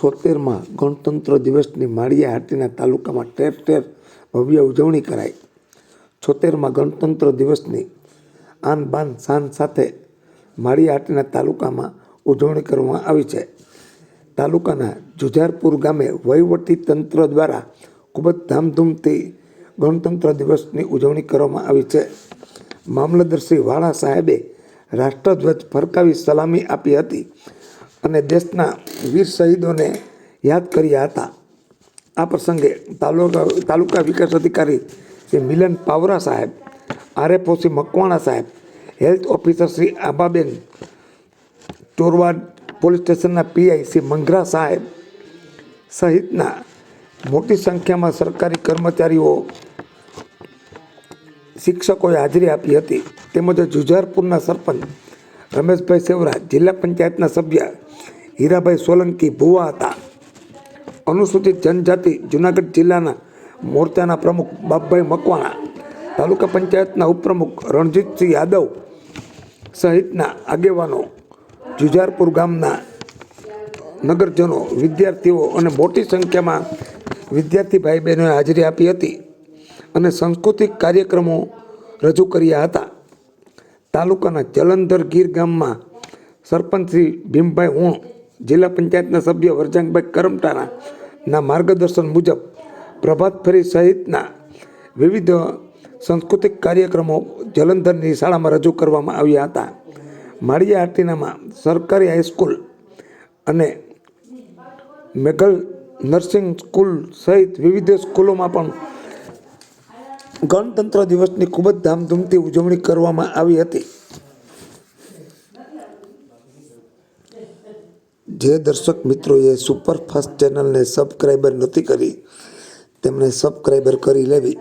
છોતેરમાં ગણતંત્ર દિવસની માળિયા હાટીના તાલુકામાં ઠેર ઠેર ભવ્ય ઉજવણી કરાઈ. છોતેરમાં ગણતંત્ર દિવસની આન બાન શાન સાથે માળિયા હાટીના તાલુકામાં ઉજવણી કરવામાં આવી છે. તાલુકાના જુજારપુર ગામે વહીવટી તંત્ર દ્વારા ખૂબ જ ધામધૂમથી ગણતંત્ર દિવસની ઉજવણી કરવામાં આવી છે. મામલતદાર શ્રી વાળા સાહેબે રાષ્ટ્રધ્વજ ફરકાવી સલામી આપી હતી. અને દેશના વીર શહીદોને યાદ કર્યા હતા. આ પ્રસંગે તાલુકા તાલુકા વિકાસ અધિકારી શ્રી મિલન પાવરા સાહેબ, આરએફઓ શ્રી મકવાણા સાહેબ, health officer Shri Ababen Chorwad police સ્ટેશનના પીઆઈ શ્રી મંગરા સાહેબ સહિતના મોટી સંખ્યામાં સરકારી કર્મચારીઓ શિક્ષકોએ હાજરી આપી હતી. તેમજ જુજારપુરના સરપંચ રમેશભાઈ સેવરા જિલ્લા પંચાયતના સભ્ય, હીરાભાઈ સોલંકી ભુવા હતા. અનુસૂચિત જનજાતિ જુનાગઢ જિલ્લાના મોરચાના પ્રમુખ બાપભાઈ મકવાણા, તાલુકા પંચાયતના ઉપપ્રમુખ રણજીતસિંહ યાદવ સહિતના આગેવાનો, જુજારપુર ગામના નગરજનો, વિદ્યાર્થીઓ અને મોટી સંખ્યામાં વિદ્યાર્થી ભાઈ બહેનોએ હાજરી આપી હતી અને સાંસ્કૃતિક કાર્યક્રમો રજૂ કર્યા હતા. તાલુકાના જલંધર ગીર ગામમાં સરપંચ શ્રી ભીમભાઈ ઉણ, જિલ્લા પંચાયતના સભ્ય વરજાંગભાઈ કરમટાના માર્ગદર્શન મુજબ પ્રભાત ફેરી સહિતના વિવિધ સાંસ્કૃતિક કાર્યક્રમો જલંધરની શાળામાં રજૂ કરવામાં આવ્યા હતા. માળિયા હાટીનામાં સરકારી હાઈસ્કૂલ અને મેઘલ નર્સિંગ સ્કૂલ સહિત વિવિધ સ્કૂલોમાં પણ ગણતંત્ર દિવસની ખૂબ જ ધામધૂમથી ઉજવણી કરવામાં આવી હતી. જે દર્શક મિત્રોએ સુપરફાસ્ટ ચેનલને સબસ્ક્રાઈબર નથી કરી, તેમણે સબસ્ક્રાઈબર કરી લેવી.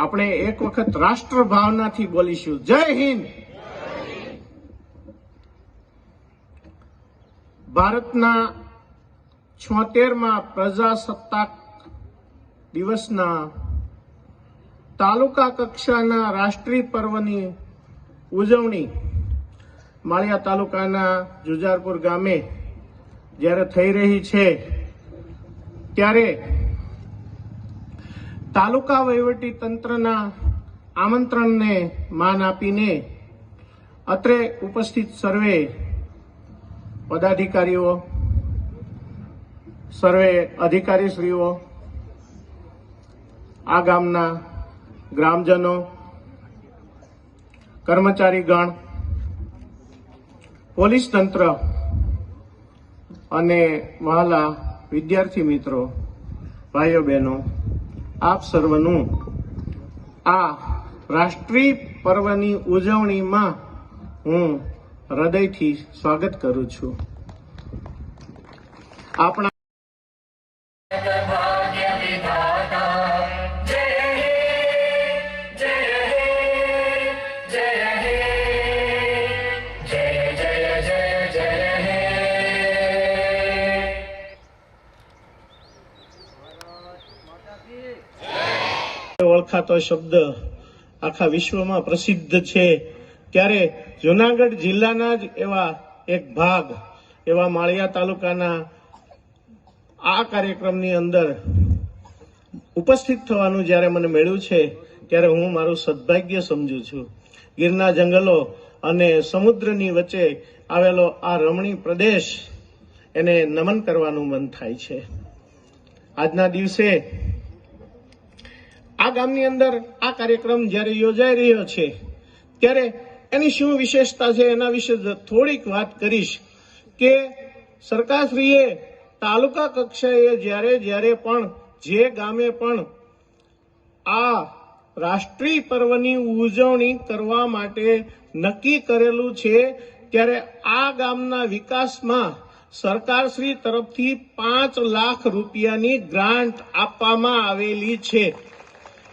આપણે એક વખત રાષ્ટ્ર ભાવનાથી બોલીશું. જય હિન્દ. ભારતના છોતેરમાં પ્રજાસત્તાક દિવસના તાલુકા કક્ષાના રાષ્ટ્રીય પર્વની ઉજવણી માળિયા તાલુકાના જુજારપુર ગામે જ્યારે થઈ રહી છે, ત્યારે તાલુકા વહીવટી તંત્રના આમંત્રણને માન આપીને અત્રે ઉપસ્થિત સર્વે પદાધિકારીઓ, સર્વે અધિકારીશ્રીઓ, આ ગામના ગ્રામજનો, કર્મચારીગણ, પોલીસ તંત્ર અને વહાલા વિદ્યાર્થી મિત્રો, ભાઈઓ બહેનો આપ સર્વનું આ રાષ્ટ્રીય પર્વની ઉજવણીમાં હું હૃદયથી સ્વાગત કરું છું. આપણા ઓળખાતો શબ્દ આખા વિશ્વમાં પ્રસિદ્ધ છે. ત્યારે જુનાગઢ જિલ્લાના જ એવા એક ભાગ, એવા માળિયા તાલુકાના આ કાર્યક્રમની અંદર ઉપસ્થિત થવાનું જ્યારે મને મળ્યું છે, ત્યારે હું મારું સદભાગ્ય સમજુ છું. ગીરના જંગલો અને સમુદ્રની વચ્ચે આવેલો આ રમણીય પ્રદેશ, એને નમન કરવાનું મન થાય છે. આજના દિવસે આ ગામની અંદર આ કાર્યક્રમ જ્યારે યોજાઈ રહ્યો છે, ત્યારે એની શું વિશેષતા છે એના વિશે થોડીક વાત કરીશ કે સરકારશ્રીએ તાલુકા કક્ષાએ જ્યારે જ્યારે પણ જે ગામે પણ આ રાષ્ટ્રીય પર્વની ઉજવણી કરવા માટે નક્કી કરેલું છે, ત્યારે આ ગામના વિકાસમાં સરકારશ્રી તરફથી પાંચ લાખ રૂપિયાની ગ્રાન્ટ આપવામાં આવેલી છે.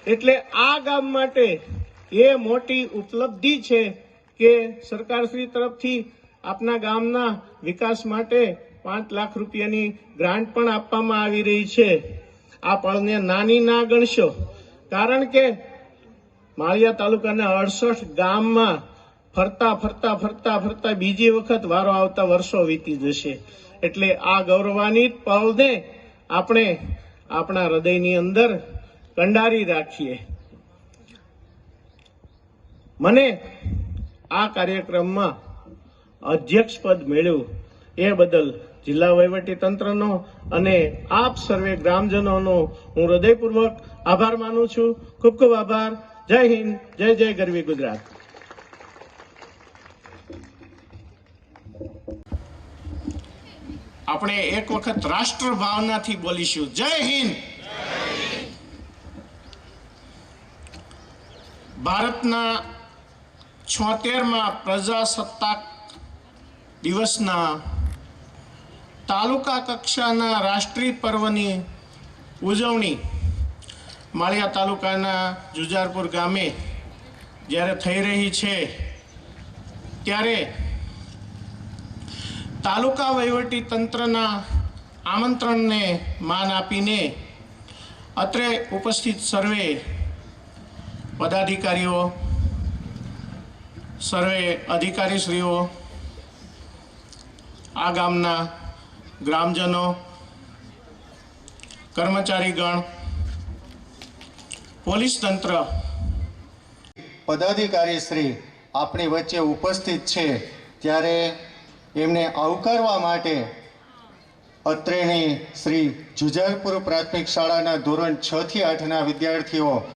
એટલે આ ગામ માટે એ મોટી ઉપલબ્ધિ છે કે સરકારશ્રી તરફથી આપના ગામના વિકાસ માટે પાંચ લાખ રૂપિયાની ગ્રાન્ટ પણ આપવામાં આવી રહી છે. આ પળને નાની ના ગણશો. કારણ કે માળિયા તાલુકાના અડસઠ ગામમાં ફરતા ફરતા ફરતા ફરતા બીજી વખત વારો આવતા વર્ષો વીતી જશે. એટલે આ ગૌરવાન્વિત પળને આપણે આપણા હૃદયની અંદર કંડારી રાખીએ. મને આ કાર્યક્રમમાં અધ્યક્ષ પદ મેળવ્યું એ બદલ જિલ્લા વહીવટી તંત્રનો અને આપ સર્વે ગ્રામજનોનો હું હૃદયપૂર્વક આભાર માનું છું. ખૂબ ખૂબ આભાર. જય હિન્દ. જય જય ગરવી ગુજરાત. આપણે એક વખત રાષ્ટ્ર ભાવનાથી બોલીશું. જય હિન્દ. ભારતના છોતેરમાં પ્રજાસત્તાક દિવસના તાલુકા કક્ષાના રાષ્ટ્રીય પર્વની ઉજવણી માળિયા તાલુકાના જુજારપુર ગામે જ્યારે થઈ રહી છે, ત્યારે તાલુકા વહીવટી તંત્રના આમંત્રણને માન આપીને અત્રે ઉપસ્થિત સર્વે પદાધિકારીઓ, સર્વે અધિકારીશ્રીઓ, આ ગામના ગ્રામજનો, કર્મચારીગણ, પોલીસ તંત્ર. પદાધિકારી શ્રી આપણી વચ્ચે ઉપસ્થિત છે ત્યારે એમને આવકારવા માટે અત્રેની શ્રી જુજારપુર પ્રાથમિક શાળાના ધોરણ છથી આઠના વિદ્યાર્થીઓ